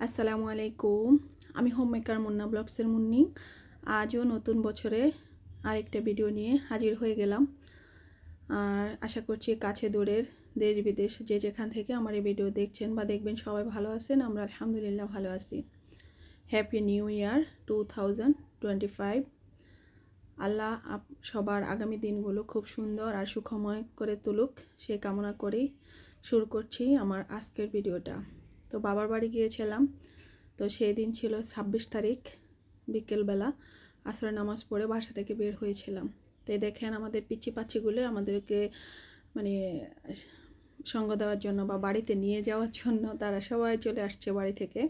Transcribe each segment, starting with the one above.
আসসালামু আলাইকুম। আমি হোম মেকার মুন্না ব্লগসের মুন্নি। আজও নতুন বছরে আরেকটা ভিডিও নিয়ে হাজির হয়ে গেলাম। আর আশা করছি কাছে দূরের দেশ বিদেশ যে যেখান থেকে আমার এই ভিডিও দেখছেন বা দেখবেন সবাই ভালো আছেন, আমরা আলহামদুলিল্লাহ ভালো আছি। Happy new year two thousand twenty five Allah up- সবার আগামী দিনগুলো খুব সুন্দর আর সুখময় করে তুলুক। সে কামনা করেই শুরু করছি আমার আজকের ভিডিওটা তো বাবার বাড়ি গিয়েছিলাম। তো সেই দিন ছিল ছাব্বিশ তারিখ, বিকেলবেলা আসরের নামাজ পড়ে বাসা থেকে বের হয়েছিলাম। তো দেখেন আমাদের পিচি পাচ্ছিগুলো আমাদেরকে মানে সঙ্গ দেওয়ার জন্য বা বাড়িতে নিয়ে যাওয়ার জন্য তারা সবাই চলে আসছে বাড়ি থেকে।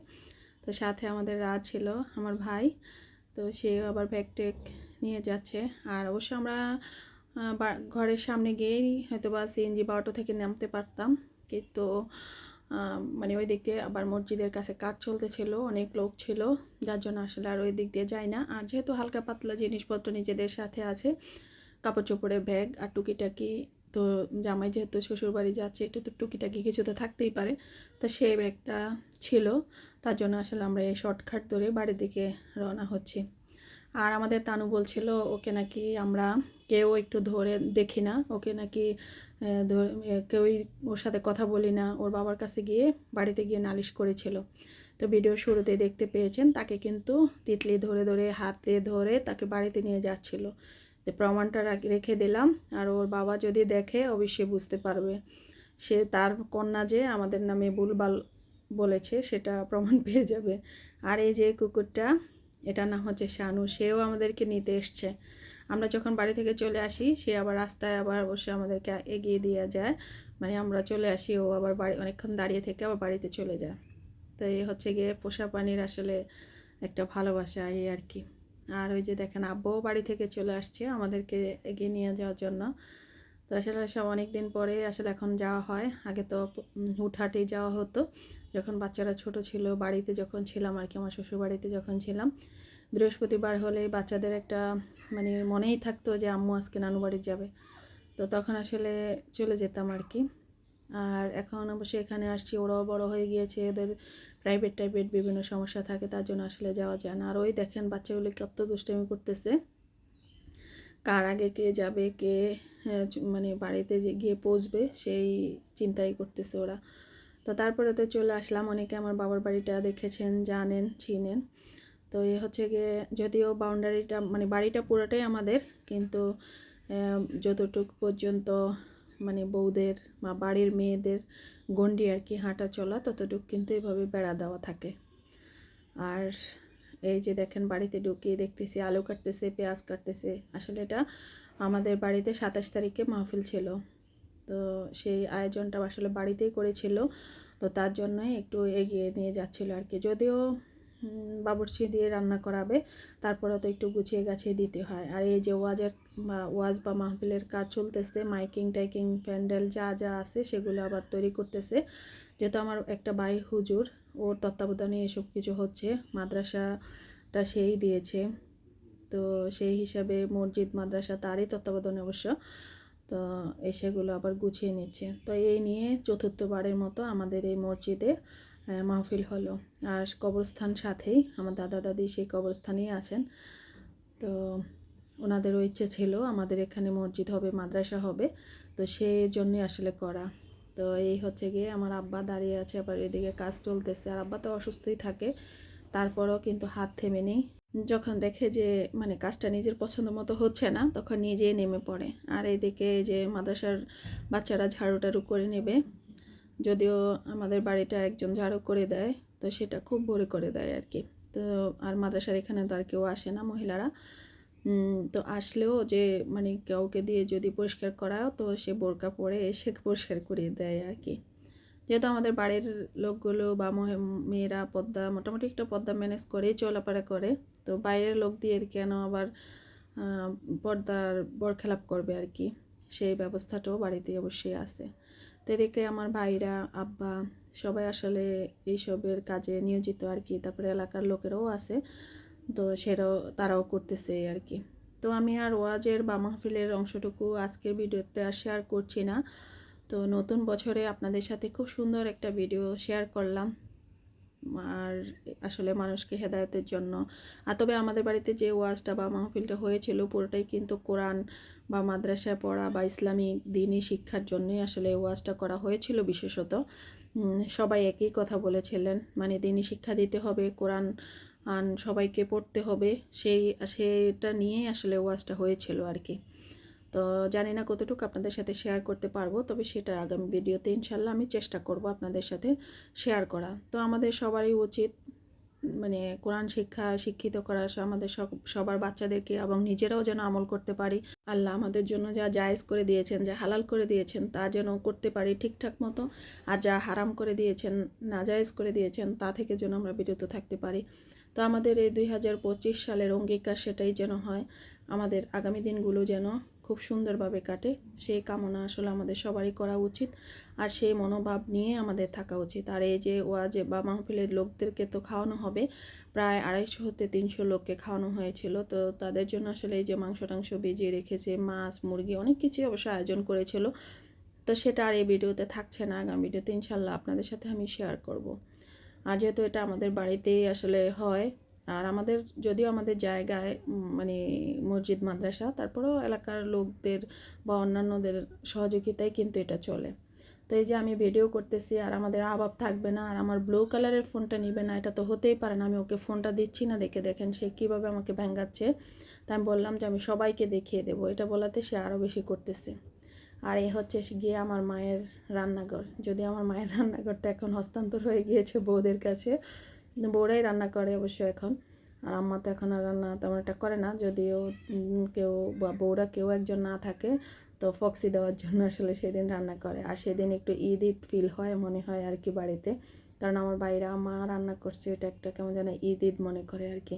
তো সাথে আমাদের রাত ছিল, আমার ভাই। তো সে আবার ব্যাগ টেক নিয়ে যাচ্ছে। আর অবশ্য আমরা ঘরের সামনে গিয়েই হয়তো বা সিএনজি বা অটো থেকে নামতে পারতাম। কিন্তু মানে ওই দিক দিয়ে আবার মসজিদের কাছে কাজ চলতেছিল, অনেক লোক ছিল, যার জন্য আসলে আর ওই দিক দিয়ে যায় না। আর যেহেতু হালকা পাতলা জিনিসপত্র নিজেদের সাথে আছে কাপড় চোপড়ের ব্যাগ আর টুকিটাকি, তো জামাই যেহেতু শ্বশুরবাড়ি যাচ্ছে, একটু তো টুকিটাকি কিছু তো থাকতেই পারে, তো সেই ব্যাগটা ছিল। তার জন্য আসলে আমরা এই শর্টকাট ধরে বাড়ির দিকে রওনা হচ্ছি। আর আমাদের তানু বলছিল, ওকে নাকি আমরা কেউ একটু ধরে দেখি না, ওকে নাকি কেউই ওর সাথে কথা বলি না। ওর বাবার কাছে গিয়ে বাড়িতে গিয়ে নালিশ করেছিল। তো ভিডিও শুরুতে দেখতে পেয়েছেন, তাকে কিন্তু তিতলি ধরে ধরে, হাতে ধরে তাকে বাড়িতে নিয়ে যাচ্ছিল। তো প্রমাণটা রাখ- দিলাম, আর ওর বাবা যদি দেখে অবশ্যই বুঝতে পারবে। সে তার কন্যা যে আমাদের নামে ভুলবাল বলেছে, সেটা প্রমাণ পেয়ে যাবে। আর এই যে কুকুরটা এটা না হচ্ছে শানু, সেও আমাদেরকে নিতে এসছে। আমরা যখন বাড়ি থেকে চলে আসি, সে আবার রাস্তায় আবার অবশ্যই আমাদেরকে এগিয়ে দিয়ে যায়। মানে আমরা চলে আসি, ও আবার বাড়ি, অনেকক্ষণ দাঁড়িয়ে থেকে আবার বাড়িতে চলে যায়। তো এই হচ্ছে গিয়ে পোষা প্রাণীর আসলে একটা ভালোবাসা, এই আর কি। আর ওই যে দেখেন, আব্বুও বাড়ি থেকে চলে আসছে আমাদেরকে এগিয়ে নিয়ে যাওয়ার জন্য। তো আসলে সব অনেক দিন পরে আসলে এখন যাওয়া হয়। আগে তো হুটহাটেই যাওয়া হতো। যখন বাচ্চারা ছোট ছিল বাড়িতে যখন ছিলাম আর কি আমার শ্বশুর বাড়িতে যখন ছিলাম বৃহস্পতিবার হলে বাচ্চাদের একটা মানে মনেই থাকতো যে আম্মু আজকে নানু বাড়ি যাবে। তো তখন আসলে চলে যেতাম আর কি। আর এখন অবশ্য এখানে আসছি ওরাও বড় হয়ে গিয়েছে ওদের প্রাইভেট টাইপের বিভিন্ন সমস্যা থাকে তার জন্য আসলে যাওয়া যায় না। আর ওই দেখেন বাচ্চাগুলো কত দুষ্টামি করতেছে। কার আগে কে যাবে কে হ্যাঁ, মানে বাড়িতে যে গিয়ে পৌঁছবে সেই চিন্তাই করতেছে ওরা। তো তারপরে তো চলে আসলাম। অনেকে আমার বাবার বাড়িটা দেখেছেন, জানেন, চিনেন। তো এ হচ্ছে গিয়ে যদিও বাউন্ডারিটা মানে বাড়িটা পুরোটাই আমাদের, কিন্তু যতটুকু পর্যন্ত মানে বউদের বা বাড়ির মেয়েদের গণ্ডি আর কি হাঁটা চলা, ততটুকু কিন্তু এভাবে বেড়া দেওয়া থাকে। আর এই যে দেখেন বাড়িতে ঢুকিয়ে দেখতেছি, আলু কাটতেছে, পেঁয়াজ কাটতেছে। আসলে এটা আমাদের বাড়িতে সাতাশ তারিখে মাহফিল ছিল। তো সেই আয়োজনটা আসলে বাড়িতেই করেছিল। তো তার জন্যই একটু এগিয়ে নিয়ে যাচ্ছিল আর কি। যদিও বাবুর্চি দিয়ে রান্না করাবে তারপরে তো একটু গুছিয়ে গাছিয়ে দিতে হয়। আর এই যে ওয়াজের, বা, ওয়াজ বা মাহফিলের কাজ চলতেছে, মাইকিং, টাইকিং, প্যান্ডেল যা যা আছে সেগুলো আবার তৈরি করতেছে। যেহেতু আমার একটা বাই হুজুর, ওর তত্ত্বাবধানে এসব কিছু হচ্ছে, মাদ্রাসাটা সেই দিয়েছে। তো সেই হিসাবে মসজিদ, মাদ্রাসা তারই তত্ত্বাবধানে অবশ্য। তো এই সেগুলো আবার গুছিয়ে নিচ্ছে। তো এই নিয়ে চতুর্থবারের মতো আমাদের এই মসজিদে মাহফিল হলো। আর কবরস্থান সাথেই আমার দাদা দাদি সেই কবরস্থানেই আছেন। তো ওনাদেরও ইচ্ছে ছিল আমাদের এখানে মসজিদ হবে, মাদ্রাসা হবে। তো সেই জন্যই আসলে করা। তো এই হচ্ছে গিয়ে আমার আব্বা দাঁড়িয়ে আছে, আবার এদিকে কাজ চলতেছে। আর আব্বা তো অসুস্থই থাকে, তারপরও কিন্তু হাত থেমে নেই। যখন দেখে যে মানে কাজটা নিজের পছন্দ মতো হচ্ছে না, তখন নিজেই নেমে পড়ে। আর এইদিকে এই যে মাদ্রাসার বাচ্চারা ঝাড়ু টাড়ু করে নেবে, যদিও আমাদের বাড়িটা একজন ঝাড়ু করে দেয়, তো সেটা খুব ভোরে করে দেয় আর কি। তো আর মাদ্রাসার এখানে তো আর কেউ আসে না মহিলারা। তো আসলেও যে মানে কাউকে দিয়ে যদি পরিষ্কার করাও, তো সে বোরকা পরে এসে পরিষ্কার করিয়ে দেয় আর কি। যেহেতু আমাদের বাড়ির লোকগুলো বা মেয়েরা পদ্মা, মোটামুটি একটা পদ্মা ম্যানেজ করেই চলাফেরা করে তো বাইরের লোক দিয়ে কেন আবার পর্দার বরখেলাপ করবে আর কি। সেই ব্যবস্থাটাও বাড়িতে অবশ্যই আছে। তো এদিকে আমার ভাইরা, আব্বা সবাই আসলে এইসবের কাজে নিয়োজিত আর কি। তারপরে এলাকার লোকেরাও আছে। তো সেটাও তারাও করতেছে আর কি। তো আমি আর ওয়াজের বা মাহফিলের অংশটুকু আজকের ভিডিওতে আর শেয়ার করছি না। তো নতুন বছরে আপনাদের সাথে খুব সুন্দর একটা ভিডিও শেয়ার করলাম। আর আসলে মানুষকে হেদায়তের জন্য। আর তবে আমাদের বাড়িতে যে ওয়াজটা বা মাহফিলটা হয়েছিল, পুরোটাই কিন্তু কোরআন বা মাদ্রাসায় পড়া বা ইসলামিক দিনই শিক্ষার জন্যই আসলে ওয়াজটা করা হয়েছিল বিশেষত। সবাই একই কথা বলেছিলেন মানে দিনই শিক্ষা দিতে হবে, কোরআন আন সবাইকে পড়তে হবে, সেই, সেটা নিয়েই আসলে ওয়াজটা হয়েছিল আর কি। তো জানি না কতটুকু আপনাদের সাথে শেয়ার করতে পারব, তবে সেটা আগামী ভিডিওতে ইনশাল্লাহ আমি চেষ্টা করব আপনাদের সাথে শেয়ার করা। তো আমাদের সবারই উচিত মানে কোরআন শিক্ষা শিক্ষিত করা আমাদের সব সবার বাচ্চাদেরকে এবং নিজেরাও যেন আমল করতে পারি। আল্লাহ আমাদের জন্য যা জায়েজ করে দিয়েছেন, যা হালাল করে দিয়েছেন, তা যেন করতে পারি ঠিকঠাক মতো। আর যা হারাম করে দিয়েছেন না নাজায়েজ করে দিয়েছেন, তা থেকে যেন আমরা বিরত থাকতে পারি। তো আমাদের এই দুই হাজার পঁচিশ সালের অঙ্গীকার সেটাই যেন হয়। আমাদের আগামী দিনগুলো যেন খুব সুন্দরভাবে কাটে। সেই কামনা আসলে আমাদের সবারই করা উচিত। আর সেই মনোভাব নিয়ে আমাদের থাকা উচিত। আর এই যে ওয়াজে বা মাহফিলের লোকদেরকে তো খাওয়ানো হবে, প্রায় আড়াইশো হতে তিনশো লোককে খাওয়ানো হয়েছিল। তো তাদের জন্য আসলে এই যে মাংস টাংস ভিজিয়ে রেখেছে, মাছ, মুরগি অনেক কিছুই অবশ্য আয়োজন করেছিল। তো সেটা আর এই ভিডিওতে থাকছে না। আগামী ভিডিওতে ইনশাল্লাহ আপনাদের সাথে আমি শেয়ার করব। আর যেহেতু এটা আমাদের বাড়িতেই আসলে হয় আর আমাদের, যদিও আমাদের জায়গায় মানে মসজিদ, মাদ্রাসা, তারপরেও এলাকার লোকদের বা অন্যান্যদের সহযোগিতায় কিন্তু এটা চলে। তো এই যে আমি ভিডিও করতেছি, আর আমাদের আবাব থাকবে না, আর আমার ব্লু কালারের ফোনটা নিবে না, এটা তো হতেই পারে না, আমি ওকে ফোনটা দিচ্ছি না, দেখে দেখেন সে কীভাবে আমাকে ভেঙ্গাচ্ছে। তাই আমি বললাম যে আমি সবাইকে দেখিয়ে দেবো, এটা বলাতে সে আরও বেশি করতেছে। আর এ হচ্ছে গিয়ে আমার মায়ের রান্নাঘর, যদি আমার মায়ের রান্নাঘরটা এখন হস্তান্তর হয়ে গিয়েছে বউদের কাছে বউরাই রান্না করে অবশ্য এখন। আর আম্মা তো এখন আর রান্না তেমন একটা করে না, যদিও কেউ বা বউরা কেউ একজন না থাকে, তো ফক্সি দেওয়ার জন্য আসলে সেদিন রান্না করে। আর সেদিন একটু ঈদ ঈদ ফিল হয় মনে হয় আর কি বাড়িতে। কারণ আমার বাইরে মা রান্না করছে, এটা একটা কেমন যেন ঈদ ঈদ মনে করে আর কি।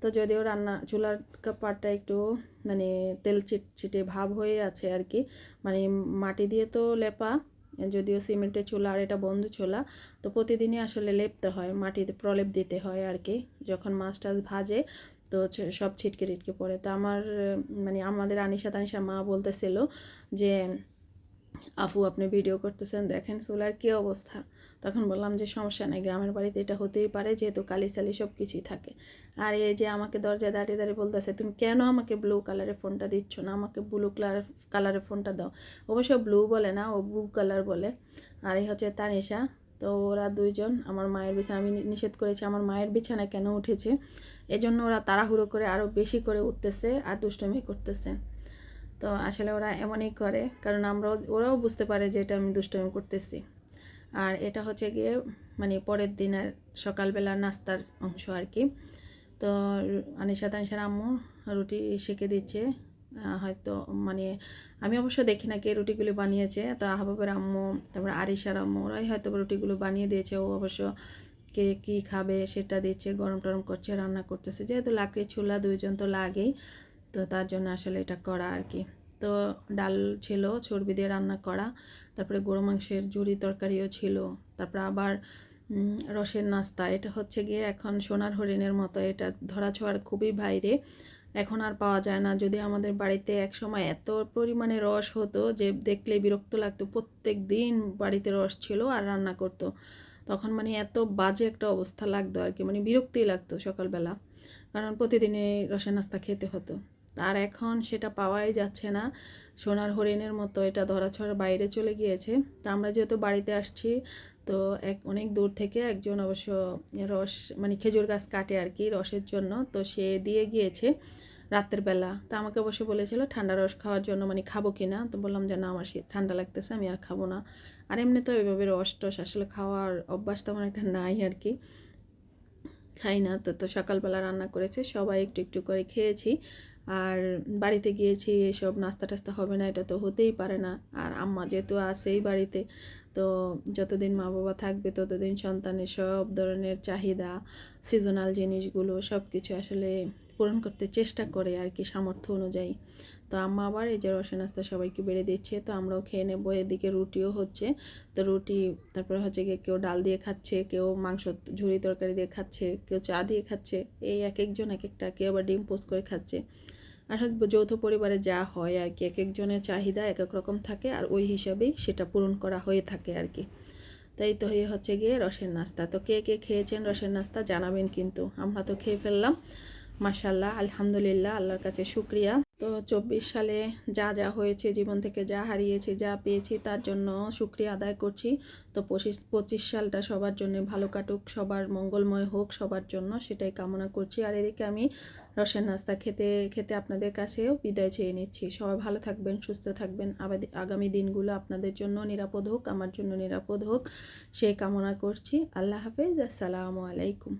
তো যদিও রান্না, চুলার পাটটা একটু মানে তেল চিট ভাব হয়ে আছে আর কি। মানে মাটি দিয়ে তো লেপা যদিও সিমেন্টের চুলা আর এটা বন্ধ চুলা, তো প্রতিদিনই আসলে লেপতে হয়, মাটিতে প্রলেপ দিতে হয় আর কি। যখন মাছ টাছ ভাজে, তো সব ছিটকে টিটকে পড়ে। তো আমার মানে আমাদের আনিশা তানিশা মা বলতেছিল যে, আফু, আপনি ভিডিও করতেছেন, দেখেন চুলার কী অবস্থা? তখন বললাম যে, সমস্যা নেই, গ্রামের বাড়িতে এটা হতেই পারে, যেহেতু কালি সালি সব কিছুই থাকে। আর এই যে আমাকে দরজায় দাঁড়িয়ে দাঁড়িয়ে বলতেছে, তুমি কেন আমাকে ব্লু কালারের ফোনটা দিচ্ছ না? আমাকে ব্লু কালার কালারের ফোনটা দাও। অবশ্য ব্লু বলে না, ও ব্লু কালার বলে। আর এই হচ্ছে তানিশা। তো ওরা দুইজন, আমার মায়ের বিছানা, আমি নিষেধ করেছি, আমার মায়ের বিছানায় কেন উঠেছে? এজন্য ওরা তাড়াহুড়ো করে আরও বেশি করে উঠতেছে আর দুষ্টমি করতেছে। তো আসলে ওরা এমনই করে, কারণ আমরা ওরাও বুঝতে পারে যে এটা আমি দুষ্টমি করতেছি। আর এটা হচ্ছে গিয়ে মানে পরের দিনের সকালবেলা নাস্তার অংশ আর কি। তো আনিশা তানিশার আম্মু রুটি সেঁকে দিচ্ছে হয়তো মানে আমি অবশ্য দেখি না কে রুটিগুলো বানিয়েছে। তো আহবাবের আম্মু, তারপর আরিশার আম্মু, ওরাই হয়তো রুটিগুলো বানিয়ে দিয়েছে। ও অবশ্য কে কী খাবে সেটা দিচ্ছে, গরম টরম করছে, রান্না করতেছে। যেহেতু লাকড়ি চুলা দুইজন তো লাগেই, তো তার জন্য আসলে এটা করা আর কি। তো ডাল ছিল, চর্বি দিয়ে রান্না করা। তারপরে গরু মাংসের জুড়ি তরকারিও ছিল। তারপরে আবার রসের নাস্তা। এটা হচ্ছে গিয়ে এখন সোনার হরিণের মতো। এটা ধরা ছোঁয়ার খুবই বাইরে। এখন আর পাওয়া যায় না। যদি আমাদের বাড়িতে এক সময় এত পরিমাণে রস হতো যে দেখলে বিরক্ত লাগতো। প্রত্যেক দিন বাড়িতে রস ছিল আর রান্না করতো। তখন মানে এত বাজে একটা অবস্থা লাগতো আর কি। মানে বিরক্তি লাগতো সকালবেলা। কারণ প্রতিদিনই রসের নাস্তা খেতে হতো। আর এখন সেটা পাওয়াই যাচ্ছে না। সোনার হরিণের মতো এটা ধরাছড়ার বাইরে চলে গিয়েছে। তা আমরা যেহেতু বাড়িতে আসছি, তো এক, অনেক দূর থেকে একজন অবশ্য রস মানে খেজুর গাছ কাটে আর কি রসের জন্য, তো সে দিয়ে গিয়েছে রাতের বেলা। তা আমাকে অবশ্য বলেছিল, ঠান্ডা রস খাওয়ার জন্য মানে খাব কি না? তো বললাম যে, না আমার শীত ঠান্ডা লাগতেছে, আমি আর খাব না। আর এমনি তো ওইভাবে রস টস আসলে খাওয়ার অভ্যাস তেমন একটা নাই আর কি। খাই না, তো তো সকালবেলা রান্না করেছে, সবাই একটু একটু করে খেয়েছি। আর বাড়িতে গিয়েছি, এসব নাস্তা টাস্তা হবে না, এটা তো হতেই পারে না। আর আম্মা যেহেতু আছেই বাড়িতে, তো যতদিন মা বাবা থাকবে ততদিন সন্তানের সব ধরনের চাহিদা সিজনাল জিনিসগুলো সব কিছু আসলে পূরণ করতে চেষ্টা করে আর কি সামর্থ্য অনুযায়ী। তো আম্মা আবার এই যে রসে নাস্তা সবাইকে বেড়ে দিচ্ছে, তো আমরাও খেয়ে নেব। এদিকে রুটিও হচ্ছে, তো রুটি, তারপরে হচ্ছে গিয়ে কেউ ডাল দিয়ে খাচ্ছে, কেউ মাংস ঝুড়ি তরকারি দিয়ে খাচ্ছে, কেউ চা দিয়ে খাচ্ছে, এই এক একজন এক একটা, কেউ আবার ডিম পোস্ট করে খাচ্ছে। আসলে যৌথ পরিবারে যা হয় আর কি, এক একজনের চাহিদা এক এক রকম থাকে আর ওই হিসাবেই সেটা পূরণ করা হয়ে থাকে আর কি। তো তো তো হয়ে হচ্ছে গিয়ে রসের নাস্তা। তো কে কে খেয়েছেন রসের নাস্তা জানাবেন কিন্তু, আমরা তো খেয়ে ফেললাম। মাশাল্লাহ আলহামদুলিল্লাহ, আল্লাহর কাছে শুক্রিয়া। তো চব্বিশ সালে যা যা হয়েছে, জীবন থেকে যা হারিয়েছি, যা পেয়েছি, তার জন্য শুক্রিয়া আদায় করছি। তো পঁচিশ পঁচিশ সালটা সবার জন্য ভালো কাটুক, সবার মঙ্গলময় হোক, সবার জন্য সেটাই কামনা করছি। আর এদিকে আমি রসের নাস্তা খেতে খেতে আপনাদের কাছেও বিদায় চেয়ে নিচ্ছি। সবাই ভালো থাকবেন, সুস্থ থাকবেন। আবাদি- আগামী দিনগুলো আপনাদের জন্য নিরাপদ হোক, আমার জন্য নিরাপদ হোক, সেই কামনা করছি। আল্লাহ হাফেজ, আসসালামু আলাইকুম।